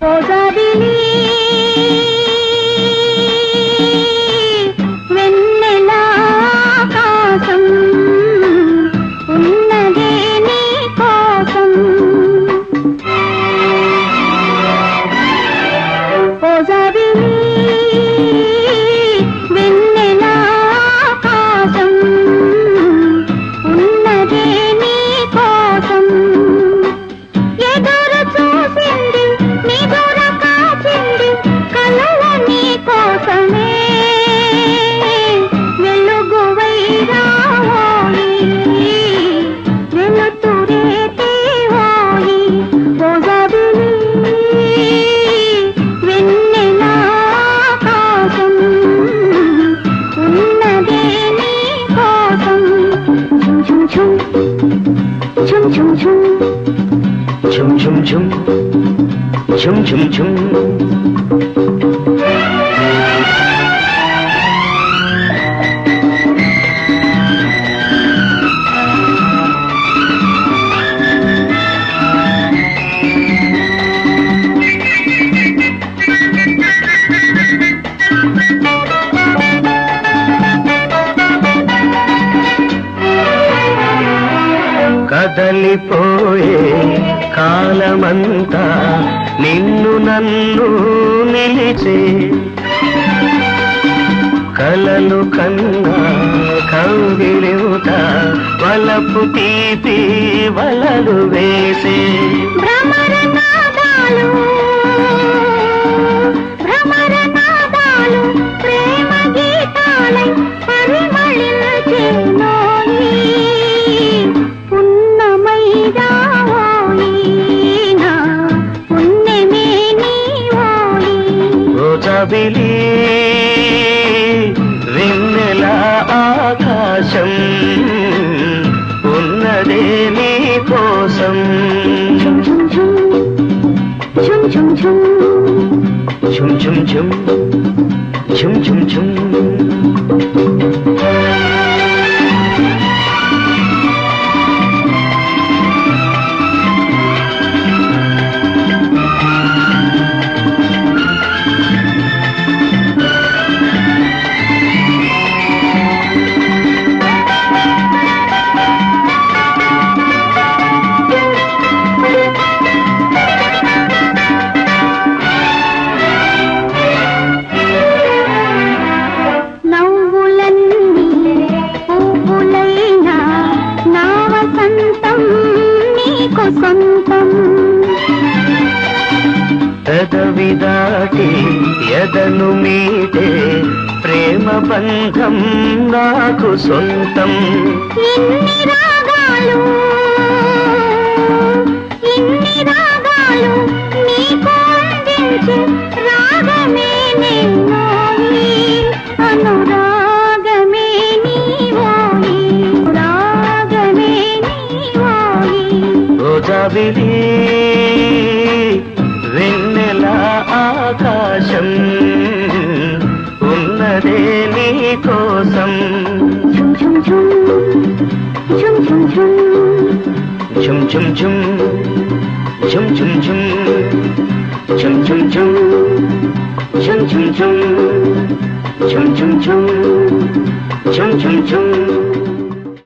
我在这里。ఝుమ్ ఝుమ్ ఝుమ్ ఝుమ్ ఝుమ్ ఝుమ్ ఝుమ్ కదలిపోయే కాలమంతా నిన్ను నన్ను నిలిచే కలలు కన్నా కౌగిలివుట వలపు తీపి వలలు వేసే భ్రమర నాదాలు ప్రేమ గీతాలై రోజబిలి వెన్నెల ఆకాశం ఉన్నదే నీ కోసం. ఝుమ్ ఝుమ్ ఝుమ్ ఝుమ్ ఝుమ్ ఝుమ్ వసంతం నీకు సొంతం. పెదవి దాటి ఎదను మీటే ప్రేమ బంధం నాకు సొంతం. ఇన్ని రోజాబిలి వెన్నెల ఆకాశం ఉన్నదే నీ కోసం ఝుమ్ ఝుమ్ ఝుమ్ ఝుమ్ ఝుమ్ ఝుమ్ ఝుమ్ ఝుమ్ ఝుమ్ ఝుమ్ ఝుమ్ ఝుమ్ ఝుమ్ ఝుమ్ ఝుమ్ ఝుమ్ ఝుమ్ ఝుమ్